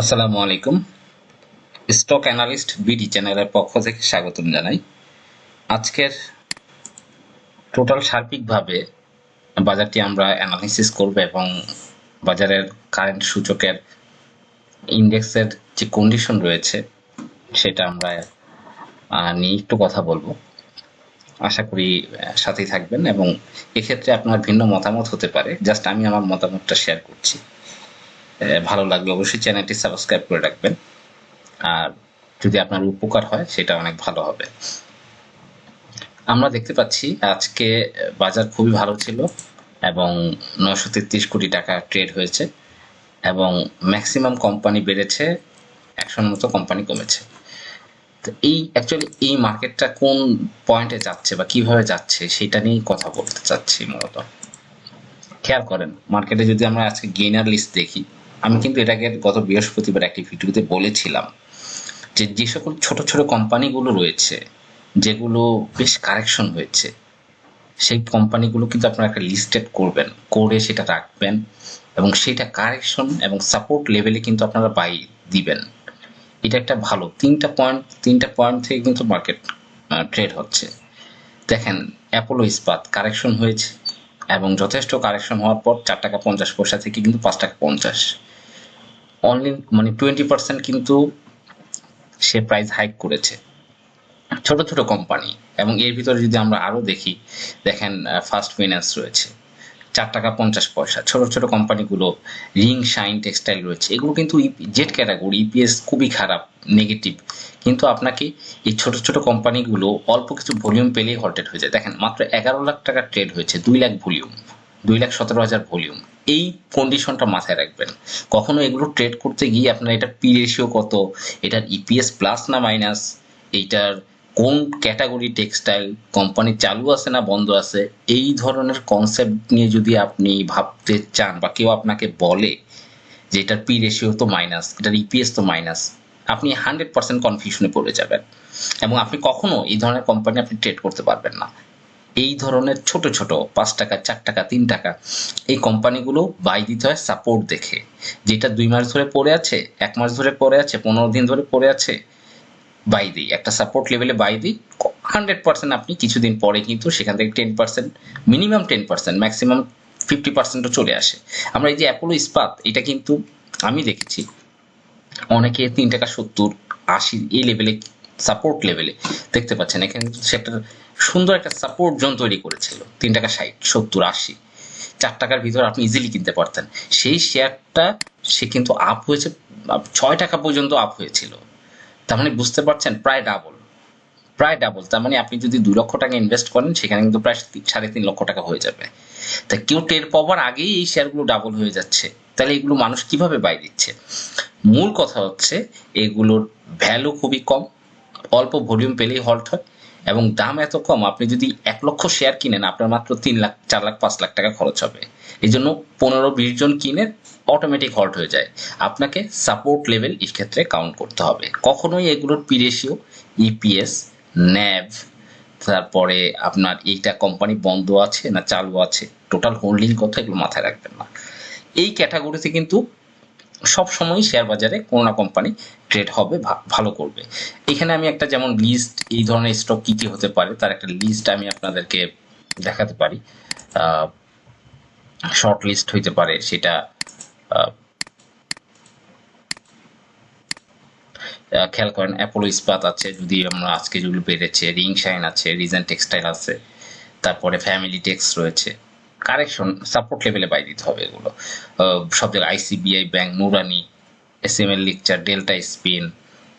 আসসালামু আলাইকুম। Stock analyst BD চ্যানেলের পক্ষ থেকে স্বাগতম জানাই। আজকের টোটাল সার্বিকভাবে বাজারটি আমরা অ্যানালিসিস করব এবং বাজারের কারেন্ট সূচকের ইন্ডেক্সের যে কন্ডিশন রয়েছে সেটা আমরা নিয়ে একটু কথা বলব। আশা করি সাথেই থাকবেন এবং এক্ষেত্রে আপনার ভিন্ন মতামত হতে পারে। জাস্ট আমি আমার মতামতটা শেয়ার করছি। ভালো লাগলে অবশ্যই চ্যানেলটি সাবস্ক্রাইব করে রাখবেন। আর যদি আপনার উপকার হয়, সেটা অনেক ভালো হবে। আমরা দেখতে পাচ্ছি আজকে বাজার খুবই ভালো ছিল এবং নয়শো তেত্রিশ কোটি টাকা ট্রেড হয়েছে এবং ম্যাক্সিমাম কোম্পানি বেড়েছে, একশোর মতো কোম্পানি কমেছে। তো এই অ্যাকচুয়ালি এই মার্কেটটা কোন পয়েন্টে যাচ্ছে বা কীভাবে যাচ্ছে, সেটা নিয়েই কথা বলতে চাচ্ছি মূলত। খেয়াল করেন মার্কেটে যদি আমরা আজকে গেইনার লিস্ট দেখি আমি কিন্তু এটাকে গত বৃহস্পতিবার একটি ভিডিওতে বলেছিলাম যে যে সকল ছোট ছোট কোম্পানিগুলো রয়েছে, যেগুলো বেশ কারেকশন হয়েছে, সেই কোম্পানিগুলো কিন্তু আপনারা একটা লিস্টেড করবেন, করে সেটা রাখবেন এবং সেটা কারেকশন এবং সাপোর্ট লেভেলে কিন্তু আপনারা বাই দিবেন। এটা একটা ভালো তিনটা পয়েন্ট তিনটা পয়েন্ট থেকে কিন্তু মার্কেট ট্রেড হচ্ছে। দেখেন অ্যাপোলো ইস্পাত কারেকশন হয়েছে এবং যথেষ্ট কারেকশন হওয়ার পর চার টাকা পঞ্চাশ পয়সা থেকে কিন্তু পাঁচ টাকা পঞ্চাশ। অনলি মানে টোয়েন্টি পার্সেন্ট কিন্তু সে প্রাইস হাইক করেছে। ছোট ছোট কোম্পানি এবং এর ভিতরে যদি আমরা আরও দেখি, দেখেন ফার্স্ট ফিনান্স রয়েছে। চার টাকা পঞ্চাশ পয়সা। ছোট ছোট কোম্পানিগুলো রিং শাইন টেক্সটাইল রয়েছে। এগুলো কিন্তু জেড ক্যাটাগরি ইপিএস খুবই খারাপ নেগেটিভ কিন্তু আপনাকে এই ছোট ছোট কোম্পানিগুলো অল্প কিছু ভলিউম পেলেই হল্টেড হয়ে যায়। দেখেন, মাত্র এগারো লাখ টাকা ট্রেড হয়েছে, দুই লাখ ভলিউম দুই লাখ সতেরো হাজার ভলিউম এই কন্ডিশনটা মাথায় রাখবেন। কখনো এগুলো ট্রেড করতে গিয়ে আপনার এটা পি রেশিও কত, এটার ইপিএস প্লাস না মাইনাস এইটার কোন ক্যাটাগরি টেক্সটাইল কোম্পানি চালু আছে না বন্ধ আছে, এই ধরনের কনসেপ্ট নিয়ে যদি আপনি ভাবতে চান বা কেউ আপনাকে বলে যে এটার পি রেশিও তো মাইনাস এটার ইপিএস তো মাইনাস আপনি হান্ড্রেড পার্সেন্ট কনফিউশনে পড়ে যাবেন। এবং আপনি কখনো এই ধরনের কোম্পানি আপনি ট্রেড করতে পারবেন না। এই ধরনের ছোট ছোট পাঁচ টাকা, চার টাকা, তিন টাকা এই কোম্পানিগুলো বাই দিতে হয় সাপোর্ট দেখে। যেটা দুই মাস ধরে পড়ে আছে, এক মাস ধরে পড়ে আছে, পনেরো দিন ধরে পড়ে আছে বাই দিই। একটা সাপোর্ট লেভেলে বাই দিই হান্ড্রেড পার্সেন্ট আপনি কিছুদিন পরে কিন্তু সেখান থেকে ten percent minimum ten percent maximum fifty পার্সেন্টও চলে আসে। আমরা এই যে অ্যাপোলো ইস্পাত, এটা কিন্তু আমি দেখেছি, অনেকে তিন টাকা সত্তর, আশি, এই লেভেলে সাপোর্ট লেভেলে দেখতে পাচ্ছেন, এখানে সে একটা সুন্দর একটা সাপোর্ট জোন তৈরি করেছিল, তিন টাকা ষাট, সত্তর, আশি। চার টাকার ভিতরে আপনি ইজিলি কিনতে পারতেন। সেই শেয়ারটা সে কিন্তু আপ হয়েছে, ছয় টাকা পর্যন্ত আপ হয়েছিল। তার মানে বুঝতে পারছেন, প্রায় ডাবল প্রায় ডাবল তার মানে আপনি যদি দুই লক্ষ টাকা ইনভেস্ট করেন, সেখানে কিন্তু প্রায় সাড়ে তিন লক্ষ টাকা হয়ে যাবে। তা কেউ টের পাওয়ার আগেই এই শেয়ারগুলো ডাবল হয়ে যাচ্ছে। তাহলে এগুলো মানুষ কীভাবে বাই দিচ্ছে? মূল কথা হচ্ছে, এগুলোর ভ্যালু খুবই কম। অল্প ভলিউম পেলেই হল্ট হয় এবং দাম এত কম, আপনি যদি এক লক্ষ শেয়ার কিনেন, আপনার মাত্র তিন লাখ, চার লাখ, পাঁচ লাখ টাকা খরচ হবে। এই জন্য পনেরো, বিশ জন কিনে অটোমেটিক হল্ট হয়ে যায়। আপনাকে সাপোর্ট লেভেল এই ক্ষেত্রে কাউন্ট করতে হবে। কখনোই এগুলোর পি রেশিও ইপিএস ন্যাভ তারপরে আপনার এইটা কোম্পানি বন্ধ আছে না চালু আছে টোটাল হোল্ডিং কত এগুলো মাথায় রাখবেন না। এই ক্যাটাগরিতে কিন্তু সব সময় শেয়ার বাজারে কোনো না কোম্পানি ট্রেড হবে ভালো করবে। এখানে আমি একটা যেমন লিস্ট এই ধরনের স্টক কি কি হতে পারে তার একটা লিস্ট আমি আপনাদেরকে দেখাতে পারি। শর্ট লিস্ট হইতে পারে সেটা খেয়াল করেন অ্যাপোলো ইস্পাত আছে, যদি আমরা আজকে যেগুলো বেড়েছে রিং শাইন আছে রিজেন্ট টেক্সটাইল আছে, তারপরে ফ্যামিলি টেক্স রয়েছে। কারেকশন সাপোর্ট লেভেলে বাই দিতে হবে এগুলো। সব ICBI bank Nurani S M L lecture Delta spin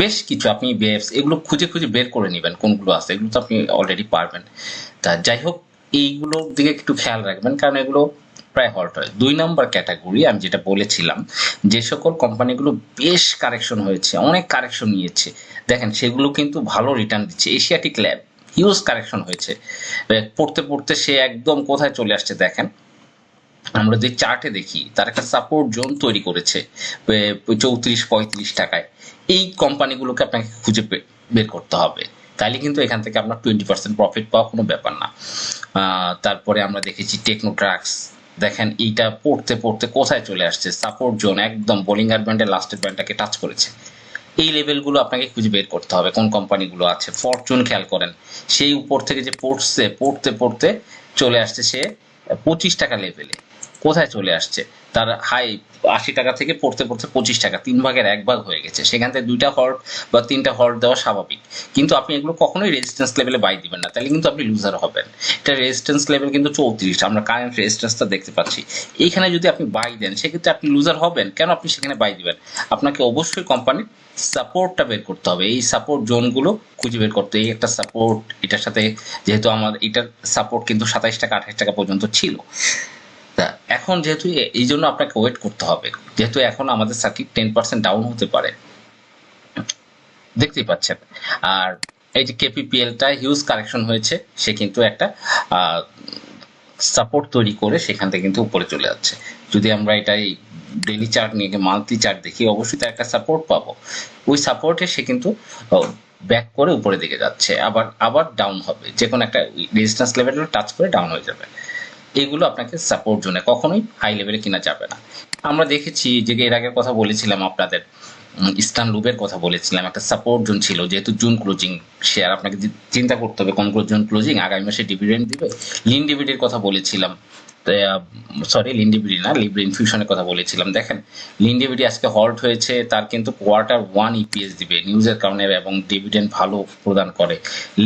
বেশ কিছু আপনি বেফস এগুলো খুঁজে খুঁজে বের করে নেবেন কোনগুলো আছে, এগুলো তো আপনি অলরেডি পারবেন। তা যাই হোক, এইগুলোর দিকে একটু খেয়াল রাখবেন, কারণ এগুলো প্রায় হল্ট হয়। দুই নম্বর ক্যাটাগরি আমি যেটা বলেছিলাম, যে সকল কোম্পানিগুলো বেশ কারেকশন হয়েছে, অনেক কারেকশন নিয়েছে। দেখেন, সেগুলো কিন্তু ভালো রিটার্ন দিচ্ছে। এশিয়াটিক ল্যাব হিউজ কারেকশন হয়েছে। পড়তে পড়তে সে একদম কোথায় চলে আসছে দেখেন। আমরা যে চার্টে দেখি, তার একটা সাপোর্ট জোন তৈরি করেছে চৌত্রিশ, পঁয়ত্রিশ টাকায়। এই কোম্পানিগুলোকে আপনাকে খুঁজে বের করতে হবে। তাহলে কিন্তু এখান থেকে আপনার টোয়েন্টি পার্সেন্ট প্রফিট পাওয়া কোনো ব্যাপার না। তারপরে আমরা দেখেছি টেকনো ট্রাক্স দেখেন এইটা পড়তে পড়তে কোথায় চলে আসছে? সাপোর্ট জোন একদম বোলিঙ্গার ব্যান্ডের লাস্টের ব্যান্ডটাকে টাচ করেছে। এই লেভেলগুলো আপনাকে খুঁজে বের করতে হবে, কোন কোম্পানিগুলো আছে। ফরচুন খেয়াল করেন, সেই উপর থেকে যে পড়ছে, পড়তে পড়তে চলে আসছে সে পঁচিশ টাকা লেভেলে কোথায় চলে আসছে? তার হাই আশি টাকা থেকে পড়তে পড়তে পঁচিশ টাকা, তিন ভাগের এক ভাগ হয়ে গেছে। সেখান থেকে দুইটা হল্ট বা তিনটা হল্ট দেওয়া স্বাভাবিক। কিন্তু আপনি এগুলো কখনোই রেজিস্ট্যান্স লেভেলে বাই দিবেন না। তাহলে কিন্তু আপনি লুজার হবেন। এটা রেজিস্ট্যান্স লেভেল কিন্তু চৌত্রিশ। আমরা কারেন্ট রেজিস্ট্যান্সটা দেখতে পাচ্ছি। এইখানে যদি আপনি বাই দেন, সেক্ষেত্রে আপনি লুজার হবেন। কেন আপনি সেখানে বাই দিবেন? আপনাকে অবশ্যই কোম্পানির সাপোর্টটা বের করতে হবে। এই সাপোর্ট জোনগুলো খুঁজে বের করতে এই একটা সাপোর্ট এটার সাথে যেহেতু আমার, এটার সাপোর্ট কিন্তু সাতাইশ টাকা আঠাশ টাকা পর্যন্ত ছিল। এখন যেহেতু এই জন্য আপনাকে ওয়েট করতে হবে। যেহেতু এখন আমাদের সার্কিট টেন পার্সেন্ট ডাউন হতে পারে। দেখতেই পাচ্ছেন। আর এই যে কেপিপিএলটা হিউজ কারেকশন হয়েছে, সে কিন্তু একটা সাপোর্ট তৈরি করে সেখান থেকে কিন্তু উপরে চলে যাচ্ছে। যদি আমরা এটাই ডেলি চার্ট নিয়ে মান্থলি চার্ট দেখি, অবশ্যই তার একটা সাপোর্ট পাবো। ওই সাপোর্টে সে কিন্তু ব্যাক করে উপরে দিকে যাচ্ছে। আবার আবার ডাউন হবে। যে কোনো একটা রেজিস্ট্যান্স লেভেল টাচ করে ডাউন হয়ে যাবে। এগুলো আপনাকে সাপোর্ট জোনে, কখনোই হাই লেভেলে কেনা যাবে না। আমরা দেখেছি যে এর আগের কথা বলেছিলাম আপনাদের ইস্টার্ন লুবের কথা বলেছিলাম, একটা সাপোর্ট জোন ছিল, যেহেতু জুন ক্লোজিং শেয়ার আপনাকে চিন্তা করতে হবে কোন জুন ক্লোজিং আগামী মাসে ডিভিডেন্ড দিবে? লিন ডিভিডের কথা বলেছিলাম। সরি লিন্ডিবিডি না লিব্রি ইনফিউশনের কথা বলেছিলাম, দেখেন। লিন্ডিবিডি আজকে হল্ট হয়েছে, তার কিন্তু কোয়ার্টার ওয়ান ইপিএস দিবে নিউজের কারণে এবং ডিভিডেন্ড ভালো প্রদান করে।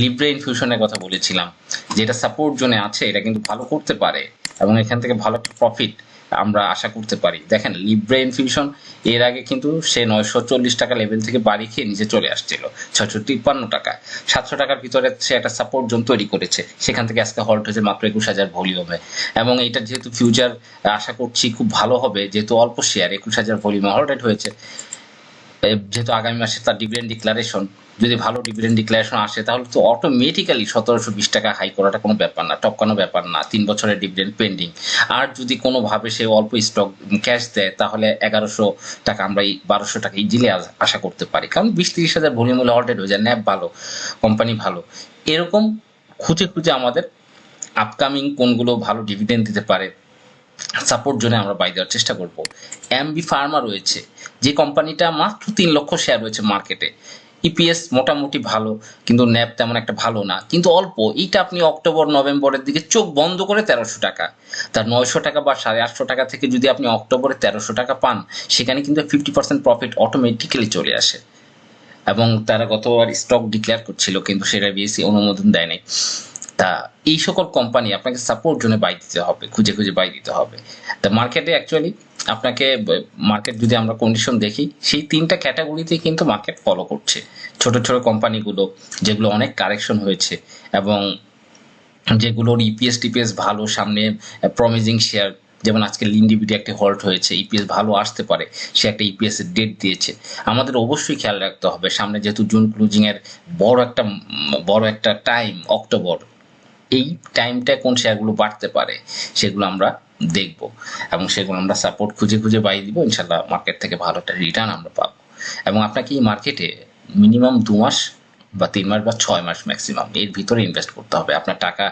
লিব্রে ইনফিউশনের কথা বলেছিলাম, যেটা সাপোর্ট জোনে আছে, এটা কিন্তু ভালো করতে পারে এবং এখান থেকে ভালো একটা প্রফিট আমরা আশা করতে পারি। দেখেন লিব্রে ইনফিউশন এর আগে কিন্তু সে নয়শো চল্লিশ টাকা লেভেল থেকে বাড়ি খেয়ে নিচে চলে আসছিল। ছশো তিপ্পান্ন টাকা। সাতশো টাকার ভিতরে সে একটা সাপোর্ট জোন তৈরি করেছে। সেখান থেকে আজকে হল্ট হয়েছে মাত্র একুশ হাজার ভলিউমে এবং এটা যেহেতু ফিউচার আশা করছি খুব ভালো হবে। যেহেতু অল্প শেয়ার একুশ হাজার ভলিউমে হল্টেড হয়েছে। যেহেতু আগামী মাসে তার ডিভিডেন্ড ডিক্লারেশন যদি ভালো ডিভিডেন্ড ডিক্লারেশন আসে, তাহলে তো অটোমেটিক্যালি সতেরোশো বিশ টাকা হাই করাটা কোনো ব্যাপার না, টপকানো ব্যাপার না, তিন বছরের ডিভিডেন্ড পেন্ডিং আর যদি কোনোভাবে সে অল্প স্টক ক্যাশ দেয়, তাহলে এগারোশো টাকা আমরা এই বারোশো টাকা ইজিলি আশা করতে পারি। কারণ বিশ তিরিশ হাজার ভলিউম হলে অল্টেড হয়ে যায় ন্যাপ ভালো কোম্পানি ভালো। এরকম খুঁজে খুঁজে আমাদের আপকামিং কোনগুলো ভালো ডিভিডেন্ড দিতে পারে সাপোর্ট জোনে আমরা বাই দেওয়ার চেষ্টা করব। এমবি ফার্মা রয়েছে, যে কোম্পানিটা মাত্র তিন লক্ষ শেয়ার রয়েছে মার্কেটে ইপিএস মোটামুটি ভালো, কিন্তু ন্যাপ তেমন একটা ভালো না। কিন্তু অল্প, এইটা আপনি অক্টোবর নভেম্বরের দিকে চোখ বন্ধ করে তেরোশো টাকা। তার নয়শো টাকা বা সাড়ে আটশো টাকা থেকে যদি আপনি অক্টোবরে তেরোশো টাকা পান, সেখানে কিন্তু ফিফটি পার্সেন্ট প্রফিট অটোমেটিক্যালি চলে আসে। এবং তারা গতবার স্টক ডিক্লেয়ার করছিল, কিন্তু সেটা বিএসসি অনুমোদন দেয় নাই তা এই সকল কোম্পানি আপনাকে সাপোর্ট জন্য বাই দিতে হবে, খুঁজে খুঁজে বাই দিতে হবে। তা মার্কেটে অ্যাকচুয়ালি আপনাকে মার্কেট যদি আমরা কন্ডিশন দেখি, সেই তিনটা ক্যাটাগরিতে কিন্তু মার্কেট ফলো করছে। ছোট ছোট কোম্পানিগুলো যেগুলো অনেক কারেকশন হয়েছে এবং যেগুলোর ইপিএস টিপিএস ভালো, সামনে প্রমিজিং শেয়ার যেমন আজকে লিন্ডিবিডি একটা হল্ট হয়েছে ইপিএস ভালো আসতে পারে, সে একটা ইপিএস এর ডেট দিয়েছে। আমাদের অবশ্যই খেয়াল রাখতে হবে, সামনে যেহেতু জুন ক্লোজিং এর বড় একটা বড় একটা টাইম অক্টোবর এই টাইমটা কোন শেয়ারগুলো বাড়তে পারে, সেগুলো আমরা দেখব এবং সেগুলো আমরা সাপোর্ট খুঁজে খুঁজে বাই দিব, ইনশাল্লাহ মার্কেট থেকে ভালো একটা রিটার্ন আমরা পাবো। এবং আপনাকে এই মার্কেটে মিনিমাম দু মাস বা তিন মাস বা ছয় মাস ম্যাক্সিমাম এর ভিতরে ইনভেস্ট করতে হবে। আপনার টাকা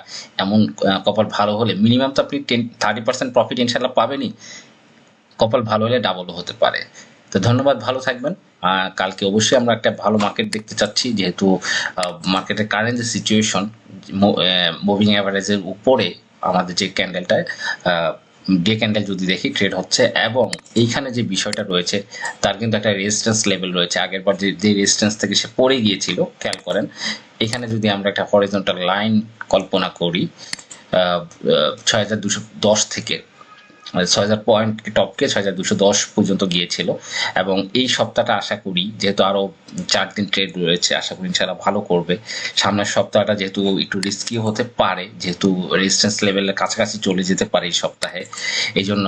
এমন কপাল ভালো হলে মিনিমাম তো আপনি টেন থার্টি পার্সেন্ট প্রফিট ইনশাল্লাহ পাবেনই। কপাল ভালো হলে ডাবলও হতে পারে। তো ধন্যবাদ ভালো থাকবেন। আহ, কালকে অবশ্যই আমরা একটা ভালো মার্কেট দেখতে চাচ্ছি যেহেতু মার্কেটের কারেন্ট সিচুয়েশন মুভিং অ্যাভারেজের উপরে আমাদের যে ক্যান্ডেলটা ডে ক্যান্ডেল যদি দেখি ট্রেড হচ্ছে। এবং এইখানে যে বিষয়টা রয়েছে তার কিন্তু একটা রেজিস্ট্যান্স লেভেল রয়েছে। আগের বার যে যে রেজিস্ট্যান্স থেকে সে পড়ে গিয়েছিল খেয়াল করেন এখানে যদি আমরা একটা হরিজন্টাল লাইন কল্পনা করি ছয় হাজার দুশো দশ থেকে ছয় হাজার পয়েন্ট টপকে ছয় হাজার দুশো দশ পর্যন্ত গিয়েছিল। এবং এই সপ্তাহটা আশা করি, যেহেতু আরও চার দিন ট্রেড রয়েছে, আশা করি ইনশাল্লাহ ভালো করবে। সামনের সপ্তাহটা যেহেতু একটু রিস্কি হতে পারে, যেহেতু রেজিস্ট্যান্স লেভেলের কাছাকাছি চলে যেতে পারে এই সপ্তাহে। এই জন্য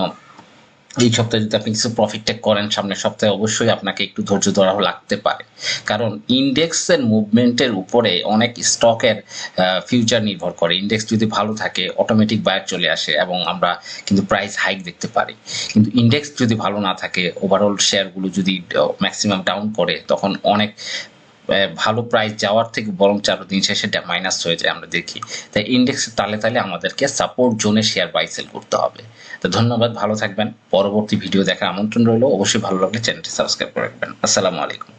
এই সপ্তাহে যদি আপনি কিছু প্রফিট টেক করেন, সামনের সপ্তাহে অবশ্যই আপনাকে একটু ধৈর্য ধরা লাগতে পারে। কারণ ইন্ডেক্সের মুভমেন্টের উপরে অনেক স্টকের ফিউচার নির্ভর করে। ইন্ডেক্স যদি ভালো থাকে অটোমেটিক বায়ার চলে আসে এবং আমরা কিন্তু প্রাইস হাইক দেখতে পারি। কিন্তু ইন্ডেক্স যদি ভালো না থাকে ওভারঅল শেয়ারগুলো যদি ম্যাক্সিমাম ডাউন করে, তখন অনেক ভালো প্রাইস যাওয়ার থেকে বরং চার দিন শেষে মাইনাস হয়ে যায় আমরা দেখি। তাই ইন্ডেক্সের তালে তালে আমাদেরকে সাপোর্ট জোনে শেয়ার বাই সেল করতে হবে। তো ধন্যবাদ, ভালো থাকবেন। পরবর্তী ভিডিও দেখার আমন্ত্রণ রইল। অবশ্যই ভালো লাগলে চ্যানেলটি সাবস্ক্রাইব করে রাখবেন। আসসালামু আলাইকুম।